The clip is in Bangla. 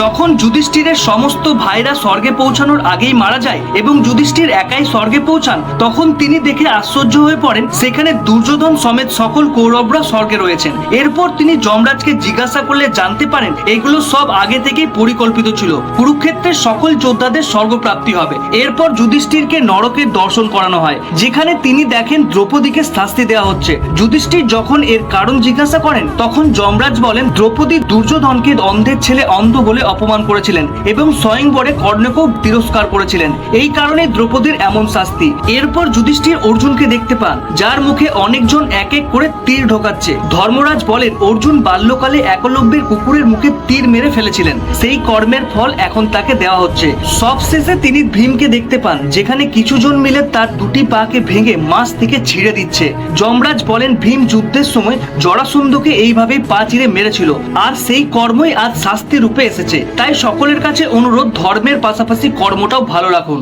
যখন যুধিষ্ঠিরের সমস্ত ভাইরা স্বর্গে পৌঁছানোর আগেই মারা যায় এবং যুধিষ্ঠির একাই স্বর্গে পৌঁছান, তখন তিনি দেখে আশ্চর্য হয়ে পড়েন, সেখানে দুর্যোধন সমেত সকল কৌরবরা স্বর্গে রয়েছেন। এরপর তিনি যমরাজকে জিজ্ঞাসা করলে জানতে পারেন, এগুলো সব আগে থেকেই পরিকল্পিত ছিল। কুরুক্ষেত্রের সকল যোদ্ধাদের স্বর্গপ্রাপ্তি হবে। এরপর যুধিষ্ঠিরকে নরকের দর্শন করানো হয়, যেখানে তিনি দেখেন দ্রৌপদীকে শাস্তি দেওয়া হচ্ছে। যুধিষ্ঠির যখন এর কারণ জিজ্ঞাসা করেন, তখন যমরাজ বলেন, দ্রৌপদী দুর্যোধনকে অন্ধের ছেলে অন্ধ বলে অপমান করেছিলেন এবং স্বয়ংবরে কর্ণকেও তিরস্কার করেছিলেন। এই কারণে দ্রৌপদীর এমন শাস্তি। এরপর যুধিষ্ঠির অর্জুনকে দেখতে পান, যার মুখে অনেকজন এক এক করে তীর ঢোকাচ্ছে। ধর্মরাজ বলেন, অর্জুন বাল্যকালে একলব্যের কুকুরের মুখে তীর মেরে ফেলেছিলেন। সেই কর্মের ফল এখন তাকে দেওয়া হচ্ছে। সবশেষে তিনি ভীমকে দেখতে পান, যেখানে কিছুজন মিলে তার দুটি পাকে ভেঙে মাছ থেকে ছিঁড়ে দিচ্ছে। যমরাজ বলেন, ভীম যুদ্ধের সময় জরাসন্ধকে এইভাবেই পা চিরে মেরেছিল। আর সেই কর্মই আজ শাস্তি রূপে এসেছে। তাই সকলের কাছে অনুরোধ ধর্মের পাশাপাশি কর্মটাও ভালো রাখুন।